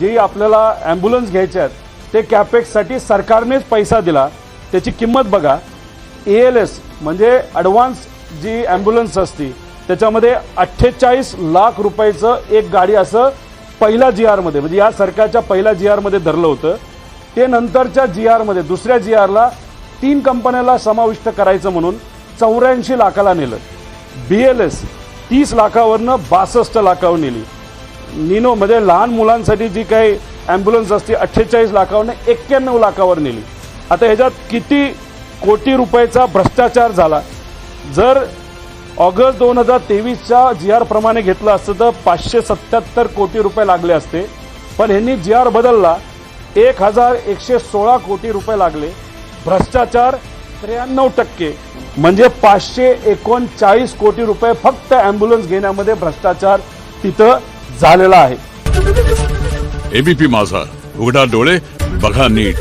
जी आपल्याला ॲम्ब्युलन्स घ्यायच्या आहेत ते कॅपेक्ससाठी सरकारनेच पैसा दिला. त्याची किंमत बघा. ए एल एस म्हणजे ॲडव्हान्स जी ॲम्ब्युलन्स असती त्याच्यामध्ये अठ्ठेचाळीस लाख रुपयाचं एक गाडी असं पहिल्या जी आरमध्ये म्हणजे या सरकारच्या पहिल्या जी आरमध्ये धरलं होतं. ते नंतरच्या जी आरमध्ये दुसऱ्या जी आरला तीन कंपन्याला समाविष्ट करायचं म्हणून चौऱ्याऐंशी लाखाला नेलं. बी एल एस तीस लाखावरनं बासष्ट लाखावर नेली. निनोमध्ये म्हणजे लहान मुलांसाठी जी काही ॲम्ब्युलन्स असते अठ्ठेचाळीस लाखावरनं एक्क्याण्णव लाखावर नेली. आता ह्याच्यात किती कोटी रुपयाचा भ्रष्टाचार झाला? जर ऑगस्ट दोन हजार तेवीसच्या जी आर प्रमाणे घेतलं असतं तर पाचशे सत्याहत्तर कोटी रुपये लागले असते. पण ह्यांनी जी आर बदलला. एक हजार एकशे सोळा कोटी रुपये लागले. भ्रष्टाचार त्र्याण्णव टक्के. म्हणजे पाचशे एकोणचाळीस कोटी रुपये फक्त ॲम्ब्युलन्स घेण्यामध्ये भ्रष्टाचार. तिथं झालेला आहे. एबीपी माझा. उघडा डोळे बघा नीट.